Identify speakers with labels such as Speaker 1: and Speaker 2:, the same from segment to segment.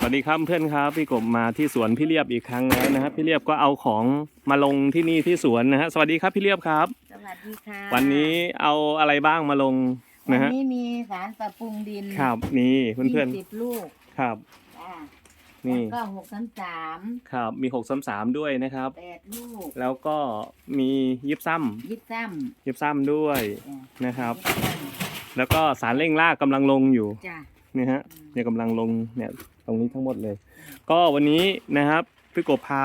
Speaker 1: สวัสดีครับเพื่อนครับพี่กบมาที่สวนพี่เรียบอีกครั้งแล้วนะครับพี่เรียบก็เอาของมาลงที่นี่ที่สวนนะฮะสวัสดีครับพี่เรียบครับ
Speaker 2: สวัสดีค่ะ
Speaker 1: วันนี้เอาอะไรบ้างมาลง
Speaker 2: วั
Speaker 1: นะ
Speaker 2: น
Speaker 1: ฮะ
Speaker 2: นี้มีสารปรับปรุงดิน
Speaker 1: ครับนี่เพื่อน
Speaker 2: สิบลูก
Speaker 1: ๆครับ
Speaker 2: จ้า
Speaker 1: นี่
Speaker 2: แล้วก็หกสามสาม
Speaker 1: ครับมีหกสามสามด้วยนะครับ
Speaker 2: แปดลูก
Speaker 1: แล้วก็มียิบซ้
Speaker 2: ยิบซ้ำ
Speaker 1: ยิบซ้ำด้วยำ
Speaker 2: จ้ะ
Speaker 1: นะครับ
Speaker 2: ยิซ้
Speaker 1: แล้วก็สารเร่งรากกำลังลงอยู่ำ
Speaker 2: จ้ะ
Speaker 1: นี่ฮะเนี่ยกำลังลงเนี่ยตรงนี้ทั้งหมดเลย ก็วันนี้นะครับพี่กบพา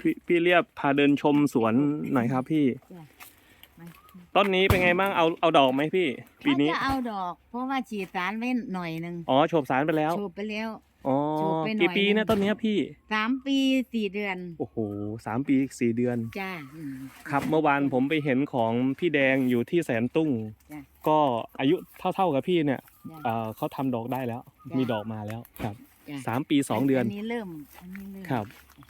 Speaker 1: พี่พี่เรียบพาเดินชมสวนหน่อยครับพี่
Speaker 2: จ้ะมา
Speaker 1: ต้นนี้เป็นไงบ้างเอาเอาดอกไหมพี่ปีนี้
Speaker 2: เขาจะเอาดอก เพราะว่าฉีดสารไว้หน่อยหนึ่ง
Speaker 1: อ๋อโฉบสารไปแล้ว
Speaker 2: โฉบไปแล้ว
Speaker 1: อ๋อ
Speaker 2: โฉบไปหน่อย
Speaker 1: กี่ปี
Speaker 2: นึ
Speaker 1: นะ
Speaker 2: ง
Speaker 1: ต้นเนี้ยพี่
Speaker 2: สามปีสี่เดือน
Speaker 1: โอ้โหสามปีสี่เดือน
Speaker 2: จ้าอืม
Speaker 1: ครับเมื่อวานผมไปเห็นของพี่แดงอยู่ที่แสนตุ้ง
Speaker 2: จ้ะ
Speaker 1: ก็อายุเท่าๆกับพี่เนี่ย
Speaker 2: จ้ะ
Speaker 1: เอ่อเขาทำดอกได้แล้ว
Speaker 2: จ้ะ
Speaker 1: มีดอกมาแล้วครับ
Speaker 2: จ้ะ
Speaker 1: สามปีสองเดือน
Speaker 2: อันนี้เริ่มอันนี้เริ่ม
Speaker 1: ครับ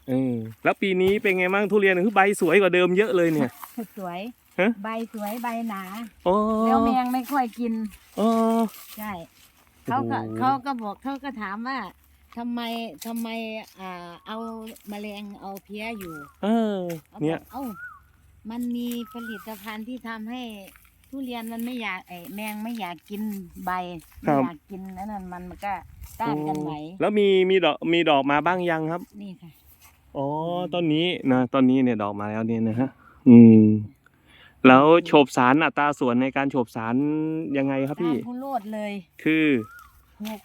Speaker 1: เออแล้วปีนี้เป็นไงบ้างทุเรียนคือใบสวยกว่าเดิมเยอะเลยเนี่ย
Speaker 2: สวย
Speaker 1: ฮะ
Speaker 2: ใบสวยใบหนา
Speaker 1: โอ้
Speaker 2: แล้วแมงไม่ค่อยกิน
Speaker 1: โอ้
Speaker 2: ใช่เขาก็
Speaker 1: โอ้โห
Speaker 2: เขาก็บอกเขาก็ถามว่า ทำไมทำไมอ่าเอาแมลงเอาเพี้ยอยู่
Speaker 1: เออ
Speaker 2: ขาบ
Speaker 1: เนี่ย
Speaker 2: อกเอ้ามันมีผลิตภัณฑ์ที่ทำให้ทุเรียนมันไม่อยากไอแมงไม่อยากกินใบไม่อยากกินนั่นนะมันมันก็ต้านกันไหว
Speaker 1: โอ้แล้วมีมีดอกมีดอกมาบ้างยังครับ
Speaker 2: นี่ค่ะ
Speaker 1: อ๋อ
Speaker 2: อืม
Speaker 1: ต้นนี้นะต้นนี้เนี่ยดอกมาแล้วเนี่ยนะฮะ อืม แล้วโฉบสารอัตราส่วนในการโฉบสารยังไงครับพี่
Speaker 2: ตามผู้โลดเลย
Speaker 1: คือ
Speaker 2: หก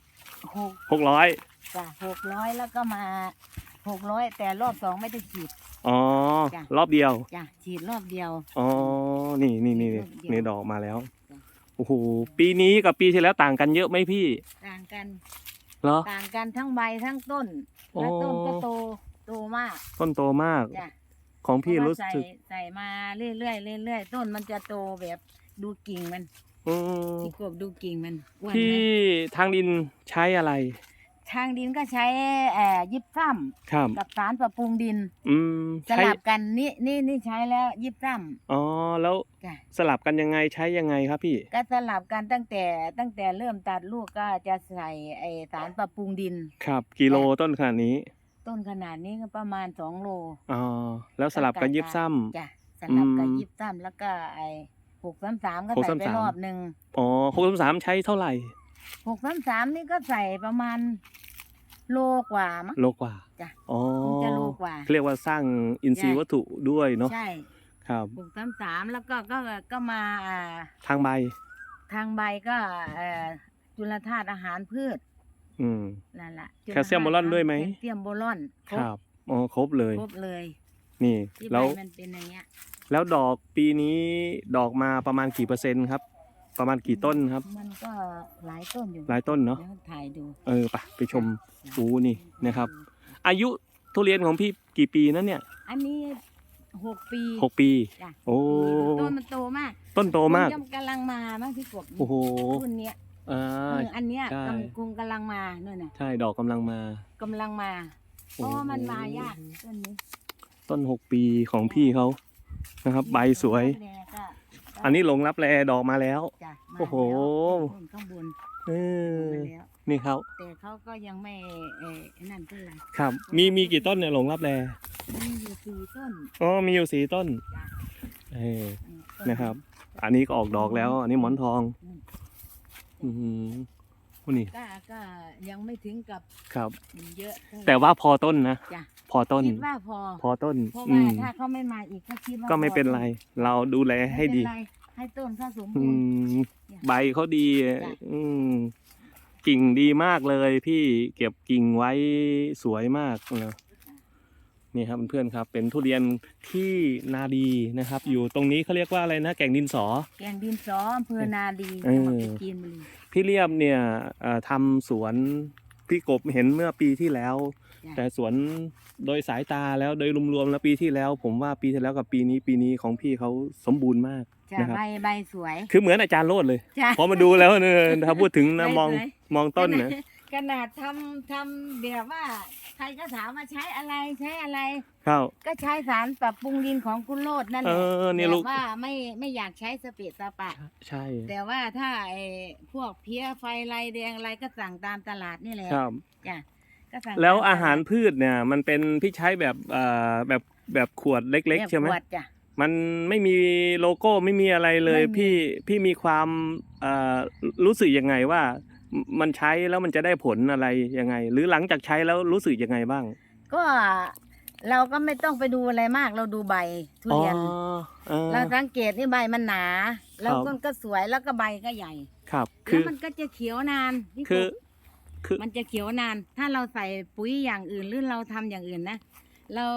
Speaker 2: หก
Speaker 1: หกร้อย
Speaker 2: จ้ะหกร้อยแล้วก็มาหกร้อยแต่รอบสองไม่ได้ฉีด
Speaker 1: อ๋อ
Speaker 2: จ้ะ
Speaker 1: รอบเดียว
Speaker 2: จ้ะฉีดรอบเดียว
Speaker 1: อ๋อ นี่นี่นี่
Speaker 2: รอบเดียว
Speaker 1: นี่ดอกมาแล้ว
Speaker 2: จ้ะ
Speaker 1: โอ้โห ปีนี้กับปีที่แล้วต่างกันเยอะไหมพี่
Speaker 2: ต่างกัน
Speaker 1: เหรอ
Speaker 2: ต่างกันทั้งใบทั้งต้น
Speaker 1: โอ้
Speaker 2: และต้นก็โตโตมาก
Speaker 1: ต้นโตมาก
Speaker 2: จ้ะ
Speaker 1: ของพี่
Speaker 2: เพาะว่า
Speaker 1: รู้
Speaker 2: ใส่
Speaker 1: สึก
Speaker 2: ใส่มาเรื่อยๆเรื่อยๆต้นมันจะโตแบบดูกิ่งมัน
Speaker 1: อืม
Speaker 2: ที่กบดูกิ่งมันอ้วน
Speaker 1: ที่
Speaker 2: ไหม
Speaker 1: ทางดินใช้อะไร
Speaker 2: ทางดินก็ใช้แอบยิบซ้
Speaker 1: ครับำ
Speaker 2: กับสารปรับปรุงดิน
Speaker 1: อืม
Speaker 2: ส
Speaker 1: ใช้
Speaker 2: ลับกันนี่นี่นี่ใช้แล้วยิบซ้
Speaker 1: อ๋อแล้วำ
Speaker 2: จ้ะ
Speaker 1: สลับกันยังไงใช้ยังไงครับพี่
Speaker 2: ก็สลับกันตั้งแต่ตั้งแต่เริ่มตัดลูกก็จะใส่ไอสารปรับปรุงดิน
Speaker 1: ครับกิโลต้นขนาดนี้
Speaker 2: ต้นขนาดนี้ก็ประมาณสองโล
Speaker 1: อ๋อแล้วสลับกันยิบซ้
Speaker 2: จ้ะสลับกับ
Speaker 1: อืม
Speaker 2: ยิบซ้ำแล้วก็ไอหกสามสามก็
Speaker 1: หก
Speaker 2: ใส่
Speaker 1: สาม
Speaker 2: ไป
Speaker 1: สาม
Speaker 2: รอบหนึ่งำ
Speaker 1: อ๋อหกสามสามใช้เท่าไหร่
Speaker 2: หกสามสามนี่ก็ใส่ประมาณโลกว่ามั้ง
Speaker 1: โลกว่า
Speaker 2: จ้ะ
Speaker 1: อ๋อ
Speaker 2: คงจะโลกว่า
Speaker 1: เรียกว่าสร้างอินทรีย์
Speaker 2: ใช่
Speaker 1: วัตถุด้วยเนาะ
Speaker 2: ใช่
Speaker 1: ครับ
Speaker 2: หกสามสามแล้วก็ก็ก็มาอ่า
Speaker 1: ทางใบ
Speaker 2: ทางใบก็เอ่อจุลธาตุอาหารพืช
Speaker 1: อืม
Speaker 2: นั่นแหละ
Speaker 1: แคลเซียมโบรอนด้วยไหม
Speaker 2: แคลเซียมโบรอน
Speaker 1: ครับอ๋อครบเลย
Speaker 2: ครบเลย
Speaker 1: นี่
Speaker 2: ที่ใบ
Speaker 1: แล้ว
Speaker 2: มันเป็นอย่างเงี้ย
Speaker 1: แล้วดอกปีนี้ดอกมาประมาณกี่เปอร์เซ็นต์ครับ ประมาณกี่ต้นครับ
Speaker 2: มันก็หลายต้นอยู่
Speaker 1: หลายต้นเนาะ
Speaker 2: ดี๋ยวถ่ายดู
Speaker 1: เออไปไปชมปูนี่นะครับ อายุทุเรียนของพี่กี่ปีนะเนี่ย
Speaker 2: อันนี้หกปี
Speaker 1: หกปี
Speaker 2: จ้ะ
Speaker 1: โอ้
Speaker 2: ต้นมันโตมาก
Speaker 1: ต้นโตมาก
Speaker 2: นกำลังมามั้งพี่กบ
Speaker 1: โอ้โห
Speaker 2: รุ่นเนี้ย
Speaker 1: อ่า
Speaker 2: เอออันเนี้ย
Speaker 1: ใช่
Speaker 2: กำคงกำลังมาเนี่ยนะ
Speaker 1: ใช่ดอกกำลังมา
Speaker 2: กำลังมาเพราะว่ามันมายากต้นนี้
Speaker 1: ต้นหกปีของพี่เขานะครับ ใบสวย
Speaker 2: เนี่ยก็
Speaker 1: อันนี้หลงรับแลดอกมาแล้ว
Speaker 2: จ้ะมา
Speaker 1: โอ้โห
Speaker 2: แล้วต้นข้างบน
Speaker 1: เออ
Speaker 2: มาแล้ว
Speaker 1: นี่ครับ
Speaker 2: แต่เขาก็ยังไม่เออไอ้นั่นเท่าไหร่
Speaker 1: ครับมีมีกี่ต้นเนี่ยหลงรับแล
Speaker 2: มีอยู่สี่ต้น
Speaker 1: อ๋อมีอยู่สี่ต้น
Speaker 2: จ้ะ
Speaker 1: เออ
Speaker 2: อืมต้
Speaker 1: นะครับ อันนี้ก็ออกดอกแล้ว อันนี้หมอนทอง
Speaker 2: อืม
Speaker 1: อือหือ โอ้นี่
Speaker 2: ก็ก็ยังไม่ถึงกับ
Speaker 1: ครับ
Speaker 2: เยอะเท่ไหร่
Speaker 1: แต่ว่าพอต้นนะ
Speaker 2: จ้ะ
Speaker 1: พอต้น
Speaker 2: คิดว่าพอ
Speaker 1: พอต้น
Speaker 2: เพราะ
Speaker 1: อื
Speaker 2: ว่ามถ้าเขาไม่มาอีกก็คิดว่า
Speaker 1: ก็ไม่เป็นไร เราดูแล
Speaker 2: ไม่
Speaker 1: ให้
Speaker 2: เป็น
Speaker 1: ดี
Speaker 2: ไรให้ต้นเขาสม
Speaker 1: อื
Speaker 2: บูรณ์
Speaker 1: มใบเขาดี
Speaker 2: จ้ะ
Speaker 1: อืมกิ่งดีมากเลยพี่เก็บกิ่งไว้สวยมากนะนี่ครับเพื่อนๆครับ เป็นทุเรียนที่นาดีนะครับ อยู่ตรงนี้เขาเรียกว่าอะไรนะแก่งดินสอ
Speaker 2: แกงดินสออำเภอนาดี
Speaker 1: เออ
Speaker 2: จังหวัดปราจีนบุรี
Speaker 1: พี่เรียบเนี่ยเอ่อทำสวนพี่กบเห็นเมื่อปีที่แล้ว
Speaker 2: จ้ะ
Speaker 1: แต่สวนโดยสายตาแล้วโดยรวมๆแล้วปีที่แล้ว ผมว่าปีที่แล้วกับปีนี้ปีนี้ของพี่เขาสมบูรณ์มาก
Speaker 2: จ้ะ
Speaker 1: นะครับ
Speaker 2: ใบใบสวย
Speaker 1: คือเหมือนอาจารย์โลดเลย
Speaker 2: จ้ะ
Speaker 1: พอมาดูแล้วเนี่ยถ้าพูดถึงนะ
Speaker 2: ไม่
Speaker 1: มอง
Speaker 2: สวย
Speaker 1: มองต้นนะ
Speaker 2: ขนาดทำทำแบบว่า ใครก็ถามว่าใช้อะไรใช้อะไร
Speaker 1: เข้า
Speaker 2: ก็ใช้สารปรับปรุงดินของคุณโลดนั่นแห
Speaker 1: เอ
Speaker 2: ละ
Speaker 1: อเนี่ย
Speaker 2: แต่
Speaker 1: ลูก
Speaker 2: ว่าไม่ไม่อยากใช้สเปรดสปะ
Speaker 1: ใช่
Speaker 2: แต่ว่าถ้าไอ้พวกเพี้ยไฟลายแดงอะไรก็สั่งตามตลาดนี่แหละ
Speaker 1: ครับ
Speaker 2: จ้ะก็สั่ง
Speaker 1: แล้ว
Speaker 2: ตม
Speaker 1: อาหารพืชเนี่ย มันเป็นพี่ใช้แบบเอ่อแบบแบบขวดเล็ก ๆ ใช่ไหม
Speaker 2: ขวดจ้ะ
Speaker 1: มันไม่มีโลโก้ไม่มีอะไรเลย
Speaker 2: ไม่มี
Speaker 1: พี่พี่มีความเอ่อรู้สึกยังไงว่า มมันใช้แล้วมันจะได้ผลอะไรยังไง หรือหลังจากใช้แล้วรู้สึกยังไงบ้าง
Speaker 2: ก็เราก็ไม่ต้องไปดูอะไรมากเราดูใบทุเรียน
Speaker 1: อ๋อ
Speaker 2: เราสังเกตนี่ใบมันหนา แล้ว
Speaker 1: ครับ
Speaker 2: ต้นก็สวยแล้วก็ใบก็ใหญ่
Speaker 1: ครับ
Speaker 2: แล้
Speaker 1: คื
Speaker 2: ว
Speaker 1: อ
Speaker 2: มันก็จะเขียวนานพี่
Speaker 1: คือ
Speaker 2: ปุ๊
Speaker 1: คือ
Speaker 2: มันจะเขียวนาน ถ้าเราใส่ปุ๋ยอย่างอื่นหรือเราทำอย่างอื่นนะเรา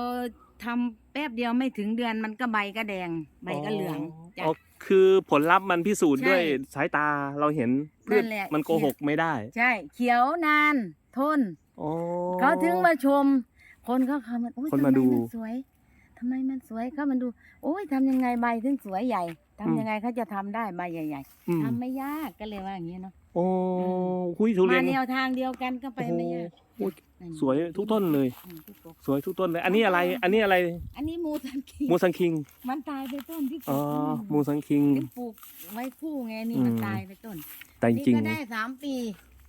Speaker 2: ทำแป๊บเดียวไม่ถึงเดือนมันก็ใบก็แดงใบก็เหลืองจ้ะ
Speaker 1: อ๋อคือผลลัพธ์มันพิสูจน์
Speaker 2: ใช่
Speaker 1: ด้วยสายตาเราเห็น พื
Speaker 2: นั่
Speaker 1: ช
Speaker 2: นแหละ
Speaker 1: มันโกหกไม่ได้
Speaker 2: ใช่ เขียวนานทน
Speaker 1: อ๋อ
Speaker 2: เขาถึงมาชม คนเขาเขามาโอ้ย
Speaker 1: คน
Speaker 2: ทำ
Speaker 1: มา
Speaker 2: ไม
Speaker 1: ดู
Speaker 2: มันสวยทำไมมันสวยเขามาดู โอ้ยทำยังไงใบถึงสวยใหญ่ทำ
Speaker 1: อืม
Speaker 2: ยังไงเขาจะทำได้ใบใหญ่
Speaker 1: อืม
Speaker 2: ๆทำไม่ยากก็เลยว่าอย่างนี้เนาะ
Speaker 1: โอ้คุยทุเรี
Speaker 2: มาย
Speaker 1: น
Speaker 2: แนวทางเดียวกันก็ไป
Speaker 1: โอ้โห
Speaker 2: ไม่ยาก
Speaker 1: โอ้ย
Speaker 2: นั่น
Speaker 1: สวยทุกต้นเลย
Speaker 2: อืมพี่กบ
Speaker 1: สวยทุกต้นเลย อันนี้อะไร อันนี้อะไร
Speaker 2: อันนี้มูสันคิง
Speaker 1: มูสังคิง
Speaker 2: มันตายไปต้นพี่กบ
Speaker 1: อ๋อ
Speaker 2: ม
Speaker 1: มูสังคิง
Speaker 2: เป็นปลูกไว้คู่ไงนี่มัน
Speaker 1: อืม
Speaker 2: ตายไปต้น
Speaker 1: แต่จ
Speaker 2: นี่
Speaker 1: ริง
Speaker 2: ก็ได้สามปี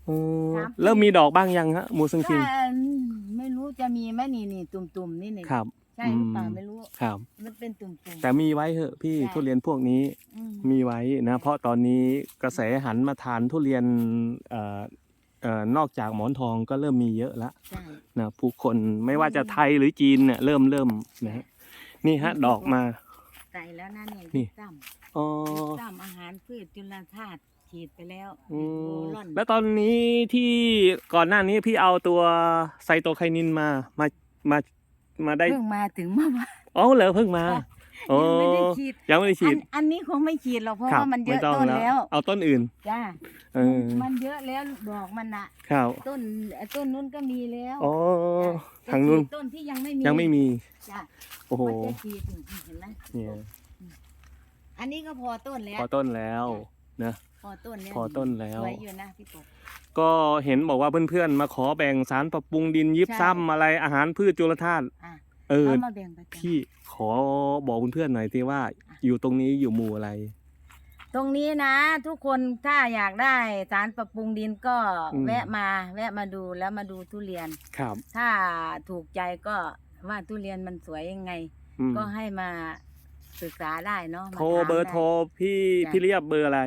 Speaker 1: โอ้
Speaker 2: สามปี
Speaker 1: เริ่มมีดอกบ้างยังฮะมูสังคิง
Speaker 2: ถ้าไม่รู้จะมีไหมนี่นี่ตุ่มๆนี่นี่
Speaker 1: ครับ
Speaker 2: ใช่หรือเปล่า
Speaker 1: อืม
Speaker 2: ไม่รู้
Speaker 1: ครับ
Speaker 2: มันเป็นตุ่ม
Speaker 1: แต่มีไว้เหอะพี่
Speaker 2: ใช่
Speaker 1: ทุเรียนพวกนี้
Speaker 2: ๆอืม
Speaker 1: มีไว้นะเพราะตอนนี้กระแสหันมาทานทุเรียนเอ่อเอ่อนอกจากหมอนทองก็เริ่มมีเยอะละ
Speaker 2: ใช่
Speaker 1: นะผู้คนไม่ว่าจะไทยหรือจีนเนี่ยเริ่มเริ่มนะฮะนี่ฮะดอกมา
Speaker 2: ใส่แล้วนะเนี่ย
Speaker 1: นี่
Speaker 2: ซ้
Speaker 1: อ๋อำ
Speaker 2: ซ้ำอาหารพืชจุลธาตุฉีดไปแล้ว
Speaker 1: อื
Speaker 2: โบ
Speaker 1: ม
Speaker 2: ลอน
Speaker 1: แล้วตอนนี้ที่ก่อนหน้านี้พี่เอาตัวไซโตไคนินมามามา มาได้
Speaker 2: เพิ่งมาถึงเมื่อวาน
Speaker 1: อ๋อเหรอเพิ่งมาโอ้
Speaker 2: ยังไม่ได้ฉีด
Speaker 1: ยังไม่ได้ฉี
Speaker 2: อั
Speaker 1: ด
Speaker 2: นอันนี้คงไม่ฉีดหรอกเพราะ
Speaker 1: ครับ
Speaker 2: ว่ามันเย
Speaker 1: ไม่
Speaker 2: อะ
Speaker 1: ต้อง
Speaker 2: ต้นแล้ว
Speaker 1: เอาต้นอื่น
Speaker 2: จ้า
Speaker 1: เออ
Speaker 2: มันเยอะแล้วดอกมันอะ
Speaker 1: ครับ
Speaker 2: ต้นต้นนู้นก็มีแล้ว
Speaker 1: อ๋อ
Speaker 2: จ้ะ
Speaker 1: ทางนู้น
Speaker 2: จะฉีดต้นที่ยังไม่มี
Speaker 1: ยังไม่มี
Speaker 2: จ้ะ
Speaker 1: โอ้โห
Speaker 2: มันจะฉีดอยู่เห็นไหม
Speaker 1: เนี่ย
Speaker 2: อันนี้ก็พอต้นแล้ว
Speaker 1: พอต้นแล้วนะ
Speaker 2: พ อต้นแล้ว
Speaker 1: พอต้นแล้ว
Speaker 2: สวยอยู่นะพี่กบ
Speaker 1: ก็เห็นบอกว่าเพื่อนๆ มาขอแบ่งสารปรับปรุงดินยิบ
Speaker 2: ใช่
Speaker 1: ซ้ำอะไรอาหารพืชจุลธาตุ
Speaker 2: อะ
Speaker 1: เออ
Speaker 2: เอามาแบ่งไปจ้ะ
Speaker 1: พี่ขอบอกเพื่อนๆหน่อยทีว่า อยู่ตรงนี้อยู่หมู่อะไร
Speaker 2: ตรงนี้นะ ทุกคนถ้าอยากได้สารปรับปรุงดินก็
Speaker 1: อืม
Speaker 2: แวะมา แวะมาดูแล้วมาดูทุเรียน
Speaker 1: ครับ
Speaker 2: ถ้าถูกใจก็ว่าทุเรียนมันสวยยังไง
Speaker 1: อืม
Speaker 2: ก็ให้มาศึกษาได้เนาะ
Speaker 1: โทรเบอร์โทรพี่
Speaker 2: จ้ะ
Speaker 1: พี่เรียบเบอร์อะไร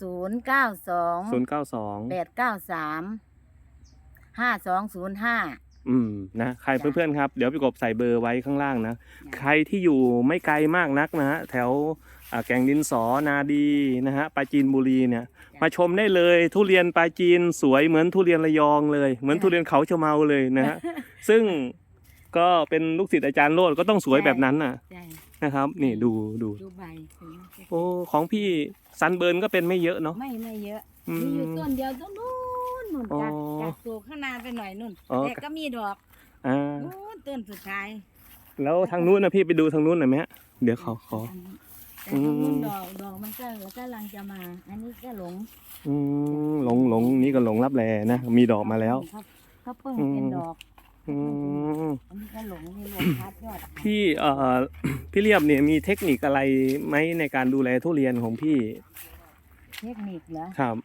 Speaker 2: ศูนย์เก้าสอง
Speaker 1: ศูนย์เก้าสอง
Speaker 2: แปดเก้าสามห้าสองศูนย์ห้า
Speaker 1: อืมนะใคร
Speaker 2: จ้ะ
Speaker 1: เพื่อนๆครับเดี๋ยวพี่กบใส่เบอร์ไว้ข้างล่างนะ
Speaker 2: จ้ะ
Speaker 1: ใครที่อยู่ไม่ไกลมากนักนะฮะแถวอ่าแก่งดินสอนาดีนะฮะปราจีนบุรีเนี่ย มาชมได้เลยทุเรียนปลาจีนสวยเหมือนทุเรียนระยองเลย เหมือนทุเรียนเขาชะเมาเลยนะฮะซึ่งก็เป็นลูกศิษย์อาจารย์โลดก็ต้องสวยแบบนั้นน่ะ
Speaker 2: ใช่
Speaker 1: นะครับ นี่ดูดู
Speaker 2: ดูใบเห็นไหม
Speaker 1: โอ้ของพี่ซันเบิร์นก็เป็นไม่เยอะเนาะ
Speaker 2: ไม่ไม่เยอะ
Speaker 1: อื
Speaker 2: มีอยู่
Speaker 1: ม
Speaker 2: ต้นเดียวต้นนู้นนู่น
Speaker 1: อ๋อ
Speaker 2: จากจากตัวข้างหน้าไปหน่อยนู่น
Speaker 1: อ๋อ
Speaker 2: แต่ก็มีดอก
Speaker 1: อ่า
Speaker 2: นู้นต้นสุดท้าย
Speaker 1: แล้วทางนู้นนะพี่ไปดูทางนู้นหน่อยไหมฮะเดี๋ยวขอขอ
Speaker 2: อันนี้แต่ตรงนู้น
Speaker 1: อืม
Speaker 2: ดอกดอกมันก็แล้วก็กำลังจะมา อันนี้ก็หลง
Speaker 1: อืมหลงหลงนี่ก็หลงรับแลนะมีดอกมาแล้ว
Speaker 2: เขาเขาเพิ่ง
Speaker 1: อืม
Speaker 2: เป็นดอก
Speaker 1: อืม
Speaker 2: อันนี้ก็หลงนี่หลงพัดยอด
Speaker 1: พี่เอ่อพี่เรียบเนี่ยมีเทคนิคอะไรไหมในการดูแลทุเรียนของพี่
Speaker 2: เทคนิคเหรอ
Speaker 1: ครับ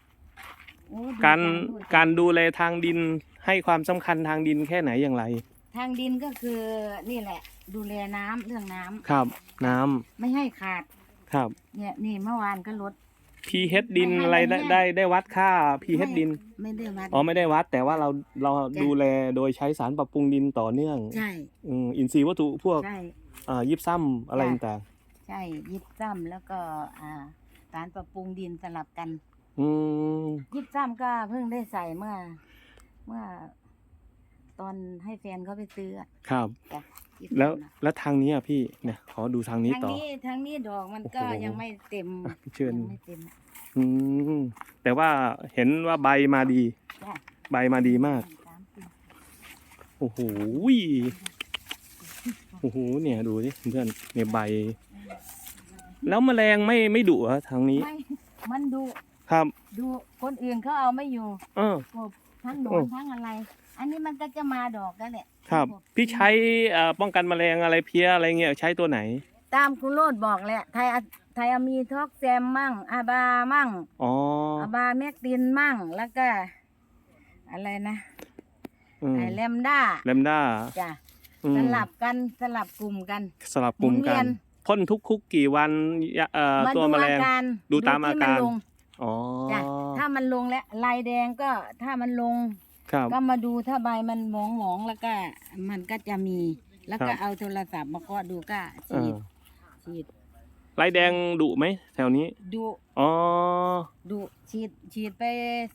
Speaker 2: โอ้ดู
Speaker 1: การ
Speaker 2: ดู
Speaker 1: การดูแลทางดินให้ความสำคัญทางดินแค่ไหนอย่างไร
Speaker 2: ทางดินก็คือนี่แหละ ดูแลน้ำเรื่องน้ำ
Speaker 1: ครับ น้ำ
Speaker 2: ไม่ให้ขาด
Speaker 1: ครับ
Speaker 2: เนี่ยนี่เมื่อวานก็ลด
Speaker 1: pH ดิน
Speaker 2: ไม่ให้
Speaker 1: อะไรได้
Speaker 2: มันแห้ง
Speaker 1: ได้ได้วัดค่า pH ดิน
Speaker 2: ไม่ได้วัด
Speaker 1: อ๋อไม่ได้วัด แต่ว่าเราเรา
Speaker 2: จ้ะ
Speaker 1: ดูแลโดยใช้สารปรับปรุงดินต่อเนื่อง
Speaker 2: ใช่
Speaker 1: อืมอินทรีย์วัตถุพวก
Speaker 2: ใช่
Speaker 1: อ่ายิบซ้ำอะไร
Speaker 2: จ้ะ
Speaker 1: ต่าง
Speaker 2: ใช่ยิบซ้ำแล้วก็อ่าสารปรับปรุงดินสลับกัน
Speaker 1: ๆอืม
Speaker 2: ยิบซ้ำก็เพิ่งได้ใส่เมื่อ เมื่อ ตอนให้แฟนเขาไปซื้ออะ
Speaker 1: ครับ
Speaker 2: จ้ะยิบ
Speaker 1: แล้ว
Speaker 2: ซ้ำน่ะ
Speaker 1: แล้วทางนี้อะพี่เนี่ยขอดูทางนี้
Speaker 2: ทาง
Speaker 1: ต่อ
Speaker 2: นี้ทางนี้ดอกมันก็
Speaker 1: โอ้โห
Speaker 2: ยังไม่เต็ม
Speaker 1: เชิญ
Speaker 2: ยังไม่เต็ม
Speaker 1: อืมแต่ว่าเห็นว่าใบมาดี
Speaker 2: จ้ะ
Speaker 1: ใบมาดีมาก
Speaker 2: สามปี
Speaker 1: โอ้โหโอ้โห เนี่ยดูสิเพื่อนเนี่ยใบ แล้วแมลงไม่ไม่ดุเหรอทางนี้
Speaker 2: ไม่มันดู
Speaker 1: ครับ
Speaker 2: ดูคนอื่นเขาเอาไม่อยู่
Speaker 1: เออ
Speaker 2: กบทั้งหนอ
Speaker 1: โอ้
Speaker 2: นทั้งอะไร อันนี้มันก็จะมาดอกกันแหละ
Speaker 1: ครับ
Speaker 2: กบ
Speaker 1: พี่ใช้เอ่อป้องกันแมลงอะไรเพี้ยอะไรเงี้ยใช้ตัวไหน
Speaker 2: ตามคุณโรดบอกแหละ ไทยอะไทยอะมีท็อกแซมมั่ง อาบามั่ง
Speaker 1: อ๋อ
Speaker 2: อาบาแมกตินมั่ง แล้วก็ อะไรนะ
Speaker 1: เออืม
Speaker 2: ไอ้แลมด้า
Speaker 1: แลมด้า
Speaker 2: จ้ะ
Speaker 1: อืม
Speaker 2: สลับกันสลับกลุ่มกัน
Speaker 1: สลับกลุ่ม
Speaker 2: หมุนเวี
Speaker 1: กั
Speaker 2: ย
Speaker 1: น
Speaker 2: น
Speaker 1: พ่นทุกคุกกี่วันยะเอ่อ
Speaker 2: มา
Speaker 1: ตัว
Speaker 2: ดู
Speaker 1: แมล
Speaker 2: อาง การ
Speaker 1: ดูตาม
Speaker 2: ที่
Speaker 1: อาการ
Speaker 2: นลง
Speaker 1: อ๋อ
Speaker 2: จ้ะถ้ามันลงแล้วลายแดงก็ถ้ามันลง
Speaker 1: ครับ
Speaker 2: ก็มาดูถ้าใบมันหมองหมองๆแล้วก็ มันก็จะมี แล้ว
Speaker 1: ค
Speaker 2: ก็
Speaker 1: รับ
Speaker 2: เอาโทรศัพท์มาเคาะดูก็
Speaker 1: เอ
Speaker 2: ฉี
Speaker 1: อ
Speaker 2: ดฉีด
Speaker 1: ลายแดงดุไหมแถวนี้
Speaker 2: ดู
Speaker 1: อ๋อ
Speaker 2: ดูฉีดฉีดไป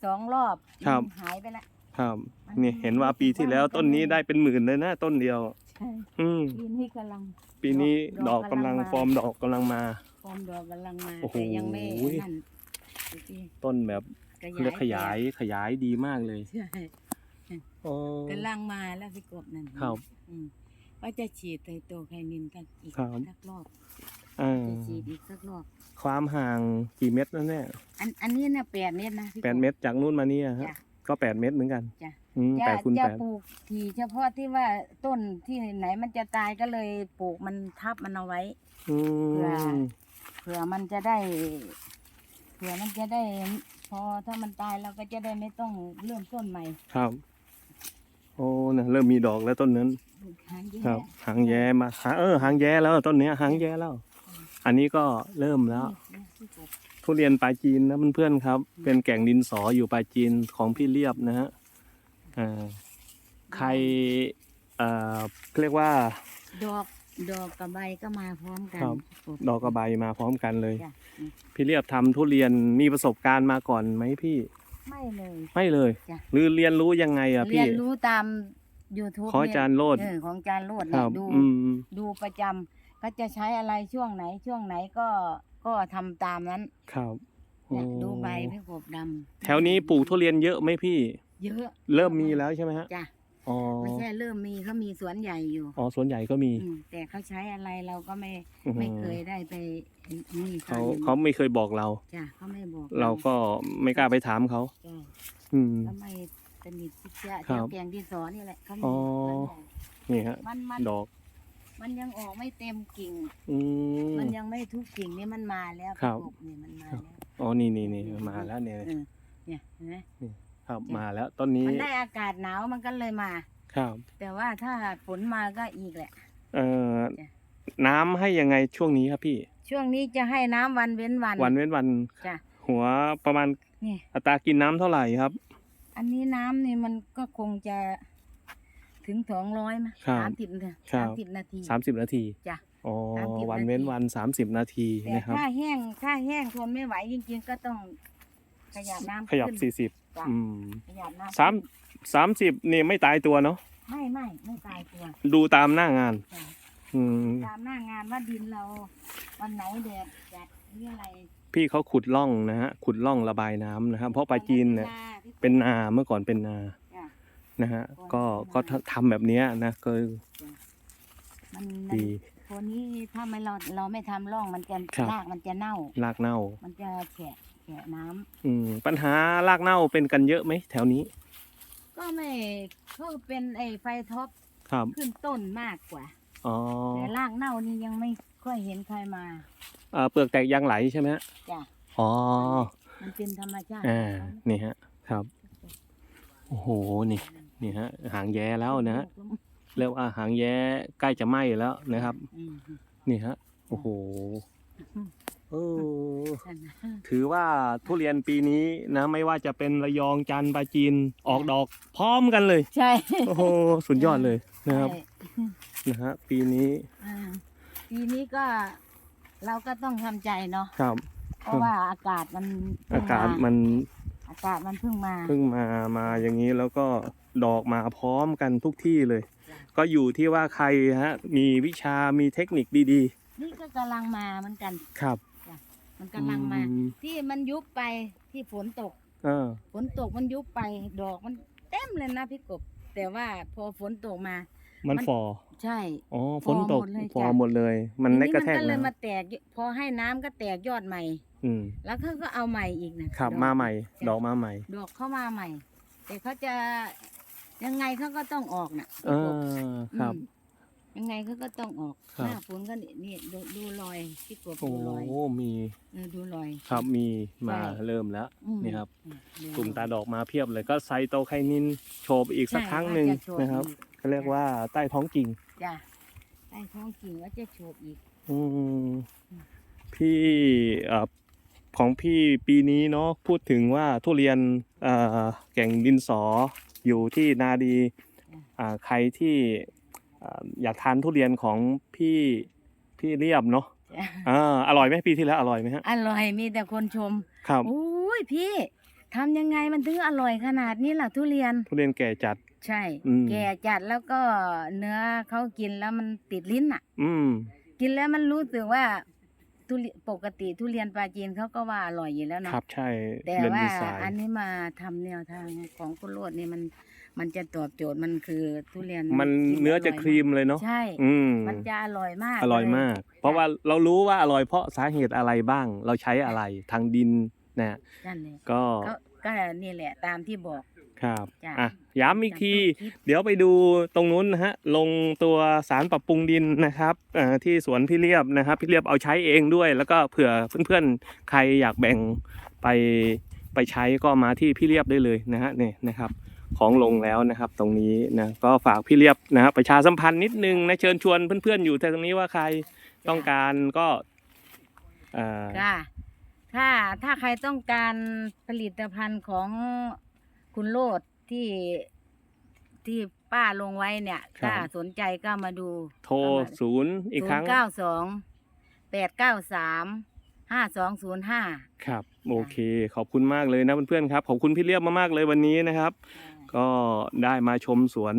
Speaker 2: สองรอบ
Speaker 1: ครับ
Speaker 2: มันหายไปแล้ว
Speaker 1: ครับ นี่เห็นว่าปีที่แล้วต้นนี้ได้เป็นหมื่นเลยนะต้นเดียว
Speaker 2: ใช่
Speaker 1: อืม
Speaker 2: ปีนี้กำลัง
Speaker 1: ปีนี้ด
Speaker 2: ด
Speaker 1: อ
Speaker 2: อกก
Speaker 1: กำ
Speaker 2: กำลั
Speaker 1: ลัง
Speaker 2: งมา
Speaker 1: ฟอร์มดอกกำลังมา
Speaker 2: ฟอร์มดอกกำลังมา
Speaker 1: โอ้โห
Speaker 2: แต่ยังไม่นั่นดูสิ
Speaker 1: ต้นแบบ
Speaker 2: ข
Speaker 1: เรียกขยายขยายดีมากเลย
Speaker 2: ใช่
Speaker 1: อ๋อกำ
Speaker 2: ลังมาแล้วพี่กบนั่น
Speaker 1: ครับ
Speaker 2: อืมว่าจะฉีดไตโตไคนินกันอีก
Speaker 1: ครับ
Speaker 2: สักรอบ
Speaker 1: อ่า
Speaker 2: จะฉีดอีกสักรอบ
Speaker 1: ความห่างกี่เมตรนั่นแน่
Speaker 2: อันอันนี้เนี่ยแปดเมตรนะพี่กบ
Speaker 1: แปดเมตรจากนู่นมานี่อะฮะ
Speaker 2: จ้ะ
Speaker 1: ก็แปดเมตรเหมือนกัน
Speaker 2: จ้ะ
Speaker 1: อืม
Speaker 2: จะ
Speaker 1: แปดคูณ
Speaker 2: จะ
Speaker 1: แปด
Speaker 2: ปลูกทีเฉพาะที่ว่าต้นที่ไหนมันจะตายก็เลยปลูกมันทับมันเอาไว้
Speaker 1: อื
Speaker 2: เพื่อ
Speaker 1: ม
Speaker 2: เผื่อมันจะได้ เผื่อมันจะได้ พอถ้ามันตายเราก็จะได้ไม่ต้องเริ่มต้นใหม่
Speaker 1: ครับ โอ้นะเริ่มมีดอกแล้วต้นนั้น
Speaker 2: หางแย่
Speaker 1: ครับ หางแย้มาหาเออหางแย้แล้วต้นเนี้ยหางแย้แล้ว อันนี้ก็เริ่มแล้ว
Speaker 2: นี่พี่กบ
Speaker 1: ทุเรียนปลายจีนนะเพื่อนๆครับ เป็นแก่งดินสออยู่ปลายจีนของพี่เรียบนะฮะอ่าใครเอ่อเรียกว่า
Speaker 2: ดอก ดอกกับใบก็มาพร้อมกัน
Speaker 1: ครับ
Speaker 2: พี่บ
Speaker 1: ดอกกระใบมาพร้อมกันเลย
Speaker 2: จ้ะอืม
Speaker 1: พี่เรียบทำทุเรียนมีประสบการณ์มาก่อนไหมพี่
Speaker 2: ไม่เลย
Speaker 1: ไม่เลย
Speaker 2: จ้ะ
Speaker 1: หรือเรียนรู้ยังไงอะ
Speaker 2: เรี
Speaker 1: พี่
Speaker 2: ยนรู้ตาม YouTube
Speaker 1: ขออาจารย์โลด
Speaker 2: เออของอาจารย์โลด
Speaker 1: ค
Speaker 2: เนี่
Speaker 1: รั
Speaker 2: ย
Speaker 1: บ
Speaker 2: ดู
Speaker 1: อืม
Speaker 2: ดูประจำก็จะใช้อะไรช่วงไหนช่วงไหนก็ก็ทำตามนั้น
Speaker 1: ครับโอ้
Speaker 2: เนี่ยดูใบพี่กบดำ
Speaker 1: แถวนี้ปลูกทุเรียนเยอะไหมพี่
Speaker 2: เยอะ
Speaker 1: เริ่มมีแล้วใช่ไหมฮะ
Speaker 2: จ้ะ
Speaker 1: อ๋อ
Speaker 2: ไม่ใช่เริ่มมีเขามีสวนใหญ่อยู่
Speaker 1: อ๋อสวนใหญ่ก็มี
Speaker 2: อืมแต่เขาใช้อะไรเราก็ไม่
Speaker 1: อื้อหือ
Speaker 2: ไม่เคยได้ไปนี่
Speaker 1: เขา
Speaker 2: อยู่
Speaker 1: เขาไม่เคยบอกเรา
Speaker 2: จ้ะเขาไม่บอก
Speaker 1: เราก็ไม่กล้าไปถามเขา
Speaker 2: ใช่
Speaker 1: อืม
Speaker 2: ก็ไม่สนิทชิดเชื้อ
Speaker 1: ครับ
Speaker 2: เจ้าแกงที่สอนนี่แหละเขามี
Speaker 1: อ๋อ
Speaker 2: สวนใหญ่
Speaker 1: นี่ฮะ
Speaker 2: มันมัน
Speaker 1: ดอก
Speaker 2: มันยังออกไม่เต็มกิ่ง
Speaker 1: อืม
Speaker 2: มันยังไม่ทุกกิ่งนี่มันมาแล้ว
Speaker 1: ครับ
Speaker 2: พี่กนี่มันมา
Speaker 1: ครับ
Speaker 2: แล้ว
Speaker 1: อ๋อนี่นี่นี่มาแล้วเนี่ย
Speaker 2: เออเนี่ยเห็นไหม
Speaker 1: ครับมาแล้วต้นนี้
Speaker 2: มันได้อากาศหนาวมันก็เลยมา
Speaker 1: ครับ
Speaker 2: แต่ว่าถ้าฝนมาก็อีกแหละ
Speaker 1: เอ่อ
Speaker 2: จ้ะ
Speaker 1: น้ำให้ยังไงช่วงนี้ครับพี่
Speaker 2: ช่วงนี้จะให้น้ำวันเว้นวัน
Speaker 1: วันเว้นวัน
Speaker 2: จ้ะ
Speaker 1: หัวประมาณ
Speaker 2: นี่
Speaker 1: อัตรากินน้ำเท่าไหร่ครับ
Speaker 2: อันนี้น้ำนี่มันก็คงจะถึงสองร้อยมั้ย
Speaker 1: ครับ
Speaker 2: สามสิบนา
Speaker 1: ครั
Speaker 2: สา
Speaker 1: บ
Speaker 2: มสิบนาที
Speaker 1: สามสิบนาที
Speaker 2: จ้ะ
Speaker 1: อ๋อ
Speaker 2: 30
Speaker 1: วันเว้น
Speaker 2: นาที
Speaker 1: วันสามสิบนาที
Speaker 2: แต่
Speaker 1: นะครับ
Speaker 2: ถ้าแห้งถ้าแห้งทนไม่ไหวจริงๆก็ต้องขยับน้ำ
Speaker 1: ขยับ
Speaker 2: ขึ้น
Speaker 1: สี่สิบ
Speaker 2: จ้ะ
Speaker 1: อืม
Speaker 2: ขยับน้ำ
Speaker 1: สามสามสิบนี่ไม่ตายตัวเนาะ
Speaker 2: ไม่ไม่ไม่ตายตัว
Speaker 1: ดูตามหน้างาน
Speaker 2: จ้ะ
Speaker 1: อืม
Speaker 2: ตามหน้างานว่าดินเรา วันไหนแดดจัดนี่อะไร
Speaker 1: พี่เขาขุดร่องนะฮะขุดร่องระบายน้ำนะครับ เพราะปลาจีนเนี่ยเป็นนาเมื่อก่อนเป็นนา
Speaker 2: จ้ะ
Speaker 1: นะฮะ
Speaker 2: ก่
Speaker 1: ก็
Speaker 2: อนเป็นนา
Speaker 1: ก็ทำแบบเนี้ยนะก็
Speaker 2: มันมัน
Speaker 1: ดี
Speaker 2: ตัวนี้ถ้าไม่เราเราไม่ทำร่องมันจะ
Speaker 1: ครับ
Speaker 2: รากมันจะเน่า
Speaker 1: รากเน่า
Speaker 2: มันจะแฉะ แฉะน้ำ
Speaker 1: อืมปัญหารากเน่าเป็นกันเยอะไหมแถวนี้
Speaker 2: ก็ไม่ก็เป็นไอ้ไฟท็อป
Speaker 1: ครับ
Speaker 2: ขึ้นต้นมากกว่า
Speaker 1: อ๋อ
Speaker 2: แต่รากเน่านี่ยังไม่ค่อยเห็นใครมา
Speaker 1: อ่าเปลือกแตกยางไหลใช่ไหมฮะ
Speaker 2: จ้ะ
Speaker 1: อ๋อ
Speaker 2: มันเป็นธรรมชาติ
Speaker 1: อ่า นี่ฮะ ครับ โอ้โห นี่ นี่ฮะ หางแย้แล้วนะฮะ เรียกว่าหางแย้ใกล้จะไหม้แล้วนะครับ
Speaker 2: อืม
Speaker 1: นี่ฮะ โอ้โห
Speaker 2: อืม
Speaker 1: เออ
Speaker 2: นั่นนะ
Speaker 1: ถือว่าทุเรียนปีนี้นะ ไม่ว่าจะเป็นระยองจันทร์ปราจีนออกดอก พร้อมกันเลย
Speaker 2: ใช่
Speaker 1: โอ้โหสุดยอดเลยนะครับ
Speaker 2: ใช่
Speaker 1: นะฮะปีนี้
Speaker 2: อ่าปีนี้ก็เราก็ต้องทำใจเนาะ
Speaker 1: ครับ
Speaker 2: เพราะว่าอากาศมันเพิ่
Speaker 1: อางกาศมัน
Speaker 2: อากาศมันเพิ่งมา
Speaker 1: เพิ่งมามาอย่างนี้แล้วก็ดอกมาพร้อมกันทุกที่เลย
Speaker 2: จ้ะ
Speaker 1: ก็อยู่ที่ว่าใครฮะ มีวิชามีเทคนิคดี
Speaker 2: นี่ก็กำลังมาเหมือนกัน
Speaker 1: ๆครับ
Speaker 2: มันกำลังมา
Speaker 1: อื
Speaker 2: ที่มันยุบไปที่ฝนตก
Speaker 1: เออ
Speaker 2: ฝนตกมันยุบไปดอกมันเต็มเลยนะพี่กบ แต่ว่าพอฝนตกมา
Speaker 1: มัน
Speaker 2: มัน
Speaker 1: ฟอ
Speaker 2: ใช่
Speaker 1: อ๋อฝนตก
Speaker 2: ฟอหมดเลยจ้ะ
Speaker 1: ฟอหมดเลย มัน
Speaker 2: ที
Speaker 1: ได้กระแทก
Speaker 2: มันก็เลย
Speaker 1: น้
Speaker 2: มาแตก พอให้น้ำก็แตกยอดใหม่ำ
Speaker 1: อืม
Speaker 2: แล้วเขาก็เอาใหม่อีกนะครับ ดอก
Speaker 1: มาใหม่
Speaker 2: จ้ะ
Speaker 1: ดอกมาใหม่
Speaker 2: ดอกเข้ามาใหม่ แต่เขาจะยังไงเขาก็ต้องออกน่ะ
Speaker 1: เออครับ
Speaker 2: อืม ยังไงเขาก็ต้องออก
Speaker 1: ครับ
Speaker 2: หน้าฝนก็นี่นี่ดูดูรอยพี่กบ
Speaker 1: โอ้
Speaker 2: ดูรอย
Speaker 1: มี
Speaker 2: เออดูรอย
Speaker 1: ครับมีมา
Speaker 2: ใช่
Speaker 1: เริ่มแล้ว
Speaker 2: อืม
Speaker 1: นี่ครับ
Speaker 2: อืดู
Speaker 1: กลุ่มตาดอกมาเพียบเลยก็ไซโตไคนินโชว์ไปอีกสัก
Speaker 2: ใช่
Speaker 1: ครั้งหนึ่ง
Speaker 2: ว่าจโช
Speaker 1: นะครับ
Speaker 2: อีก
Speaker 1: เขาเรียกว่าใต้ท้องกิ่ง
Speaker 2: จ้ะใต้ท้องกิ่งว่าจะโฉบอีก
Speaker 1: อืมพี่เอ่อของพี่ปีนี้เนาะพูดถึงว่าทุเรียนเอ่อแก่งดินสออยู่ที่นาดีอ่าใครที่ อ่าอยากทานทุเรียนของพี่พี่เรียบเนาะ
Speaker 2: จ้ะ
Speaker 1: อ่าอร่อยไหมปีที่แล้วอร่อยไหมฮะ
Speaker 2: อร่อยมีแต่คนชม
Speaker 1: ครับ
Speaker 2: โอ้ยพี่ทำยังไงมันถึงอร่อยขนาดนี้ล่ะทุเรียน
Speaker 1: ทุเรียนแก่จัด
Speaker 2: ใช่
Speaker 1: อืม
Speaker 2: แก่จัดแล้วก็เนื้อเขากินแล้วมันติดลิ้นอะ
Speaker 1: อืม
Speaker 2: กินแล้วมันรู้สึกว่าทุเรียนปกติทุเรียนปลาจีนเขาก็ว่าอร่อยอยู่แล้ว
Speaker 1: ค
Speaker 2: เนาะ
Speaker 1: รับใช่
Speaker 2: แต่
Speaker 1: เรียน
Speaker 2: ว่า
Speaker 1: ดีไซ
Speaker 2: อัน
Speaker 1: น์
Speaker 2: นี้มาทำแนวทางของคุณโรดนี่มัน มันจะตอบโจทย์มันคือทุเรียน
Speaker 1: มัน
Speaker 2: กิ
Speaker 1: เนื้อจะ
Speaker 2: ร่ย
Speaker 1: ครีมเลยเนาะ
Speaker 2: ใช่
Speaker 1: อืม
Speaker 2: มันจะอร่อยมาก
Speaker 1: อร่อย
Speaker 2: เล
Speaker 1: มาก เพราะว่าเรารู้ว่าอร่อยเพราะสาเหตุอะไรบ้าง เราใช้อะไรทางดินนะ
Speaker 2: นั่นเลย
Speaker 1: ก็
Speaker 2: ก็ก็นี่แหละตามที่บอก
Speaker 1: ครับ
Speaker 2: จ้ะ
Speaker 1: อะย้ำอีกที
Speaker 2: จำต้องคิด
Speaker 1: เดี๋ยวไปดูตรงนู้นนะฮะ ลงตัวสารปรับปรุงดินนะครับเอ่อที่สวนพี่เรียบนะครับ พี่เรียบเอาใช้เองด้วย แล้วก็เผื่อเพื่อนๆ ใครอยากแบ่งไปไปใช้ก็มาที่พี่เรียบได้เลยนะฮะเนี่ยนะครับ ของลงแล้วนะครับ ตรงนี้นะก็ฝากพี่เรียบนะครับประชาสัมพันธ์นิดนึงนะเชิญชวนเพื่อนๆอยู่ตรงนี้ว่าใครต้องการก็เอ่อ
Speaker 2: ค่ะถ้าถ้าใครต้องการผลิตภัณฑ์ของคุณโลดที่ที่ป้าลงไว้เนี่ย
Speaker 1: ครับ
Speaker 2: ถ้าสนใจก็มาดู
Speaker 1: โทรศูนย์อีกครั้ง
Speaker 2: เก้าสองแปดเก้าสามห้าสองศูนย์ห้า
Speaker 1: ครับ โอเค ขอบคุณมากเลยนะเพื่อนๆครับขอบคุณพี่เรียบมากๆเลยวันนี้นะครับ ก็ได้มาชมสวน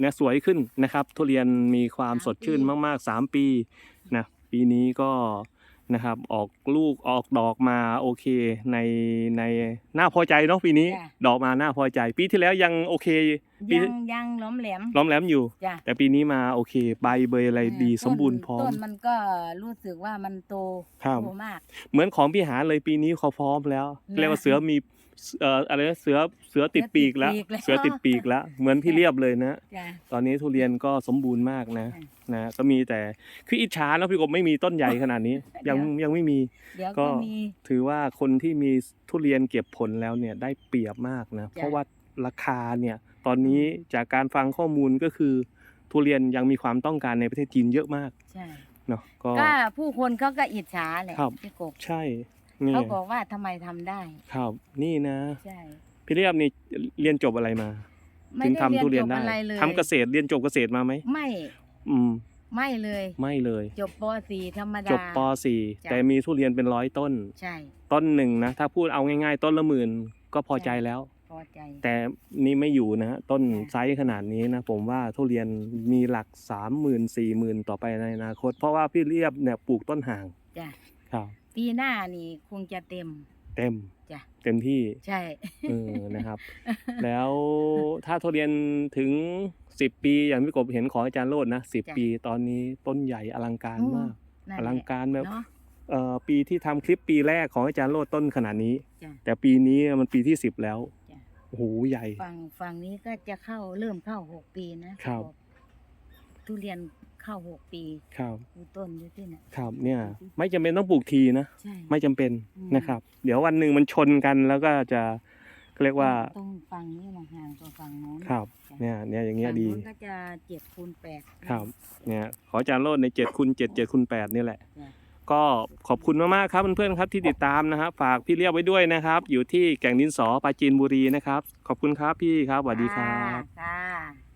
Speaker 1: เนี่ยสวยขึ้นนะครับ ทุเรียนมีความสดชื่นมากๆ 3 ปีนะปีนี้ก็ นะครับ ออกลูกออกดอกมาโอเคในในน่าพอใจเนาะปีนี้
Speaker 2: จ้ะ
Speaker 1: ดอกมาน่าพอใจ ปีที่แล้วยังโอเคปี
Speaker 2: ยังยังหล้อมแหลม
Speaker 1: ล้อมแหลมอยู่
Speaker 2: จ้ะ
Speaker 1: แต่ปีนี้มาโอเคใบเบยอะไรดี
Speaker 2: ต้น
Speaker 1: สมบูรณ์พร้อ
Speaker 2: ต้
Speaker 1: ม
Speaker 2: นมันก็รู้สึกว่ามันโต
Speaker 1: ครับ
Speaker 2: โตมาก
Speaker 1: เหมือนของพี่หาเลยปีนี้เขาพร้อมแล้วเรียกว่าเสือมี เอ่ออะไรนะเสือเสือติดปีกแล้ว เสือติดปีกแล้ว เหมือนพี่เรียบเลยนะ
Speaker 2: จ้ะ
Speaker 1: ตอนนี้ทุเรียนก็สมบูรณ์มากนะ
Speaker 2: อืม
Speaker 1: นะก็มีแต่คืออิจฉาแล้วพี่กบไม่มีต้นใหญ่ขนาดนี้ยัง
Speaker 2: เดี๋ยว
Speaker 1: ยังไม่มี
Speaker 2: เดี๋ยว
Speaker 1: ก็
Speaker 2: ก็มี
Speaker 1: ถือว่าคนที่มีทุเรียนเก็บผลแล้วเนี่ยได้เปรียบมากนะ เพราะว่าราคาเนี่ยตอนนี้จากการฟังข้อมูลก็คือทุเรียนยังมีความต้องการในประเทศจีนเยอะมาก
Speaker 2: ใช่
Speaker 1: เนาะก็
Speaker 2: ก็ผู้คนเขาก็อิจฉาแหละ
Speaker 1: ครับ
Speaker 2: พี่กบ
Speaker 1: ใช่ นี่
Speaker 2: เขาบอกว่าทำไมทำได้
Speaker 1: ครับ นี่นะ
Speaker 2: ใช่
Speaker 1: พี่เรียบนี่เรียนจบอะไรมา
Speaker 2: ไม่
Speaker 1: ถึง
Speaker 2: ได้
Speaker 1: ทำทุเรียน
Speaker 2: จบ
Speaker 1: ได้
Speaker 2: อะไรเลย
Speaker 1: ทำเกษตรเรียนจบเกษตรมาไหม
Speaker 2: ไม่
Speaker 1: อืม
Speaker 2: ไม่เลย
Speaker 1: ไม่เลย
Speaker 2: จบป .4 ธรรมดา
Speaker 1: จบป
Speaker 2: จ้ะ
Speaker 1: .4 แต่มีทุเรียนเป็นร้อยต้น
Speaker 2: ใช่
Speaker 1: ต้นหนึ่งนะ ถ้าพูดเอาง่าย ๆ ต้นละหมื่นก็พอใจแล้ว
Speaker 2: พอใจ
Speaker 1: แต่นี่ไม่อยู่นะฮะต้น
Speaker 2: จ้ะ
Speaker 1: ไซส์ขนาดนี้นะ ผมว่าทุเรียนมีหลักสามหมื่นสี่หมื่นต่อไปในอนาคต เพราะว่าพี่เรียบเนี่ยปลูกต้นห่าง
Speaker 2: จ้ะ
Speaker 1: ครับ
Speaker 2: ปีหน้านี่คงจะเต็ม
Speaker 1: เต็ม
Speaker 2: จ้ะ
Speaker 1: เต็มที่
Speaker 2: ใช่
Speaker 1: เออนะครับ แล้วถ้าทุเรียนถึงสิบปีอย่างพี่กบเห็นของอาจารย์โรดนะสิบ
Speaker 2: จ้ะ
Speaker 1: ปีตอนนี้ต้นใหญ่อลังการ
Speaker 2: อืม
Speaker 1: มาก
Speaker 2: นั่น
Speaker 1: อ
Speaker 2: แหะ
Speaker 1: ลังการแบบ
Speaker 2: เนาะ
Speaker 1: เอ่อปีที่ทำคลิปปีแรกของอาจารย์โรดต้นขนาดนี้
Speaker 2: จ้ะ
Speaker 1: แต่ปีนี้มันปีที่สิบแล้ว
Speaker 2: จ้ะ
Speaker 1: โอ้โหใหญ่
Speaker 2: ฝั่งฝั่งนี้ก็จะเข้าเริ่มเข้าหกปีนะครับ ทุเรียน เข้าหกปี
Speaker 1: ครับ
Speaker 2: ดูต้นดูที่น่ะ
Speaker 1: ครับ เนี่ย ไม่จำเป็นต้องปลูกทีนะ
Speaker 2: ใช่
Speaker 1: ไม่จำเป็น
Speaker 2: อืม
Speaker 1: นะครับ เดี๋ยววันหนึ่งมันชนกันแล้วก็จะเรียกว่า
Speaker 2: ต้องฝั่งนี้นะห่างกว่าฝั่งโน้น
Speaker 1: ครับ
Speaker 2: จ้ะ
Speaker 1: เนี่ย เนี่ยอย่างเงี้ย
Speaker 2: ฝั่
Speaker 1: ดี
Speaker 2: โน้นก็จะเจ็ดคูณแปด
Speaker 1: ครับ เนี่ย ขออาจารย์โรดในเจ็ดคูณเจ็ดเจ็ดคูณแปดนี่แหละ
Speaker 2: จ้ะ
Speaker 1: ก็ขอบคุณมากๆครับเพื่อนๆครับที่ติดตามนะครับฝากพี่เรียบไว้ด้วยนะครับ อยู่ที่แก่งดินสอปราจีนบุรีนะครับ ขอบคุณครับพี่ครับสวัสดีครับ
Speaker 2: ค่ะ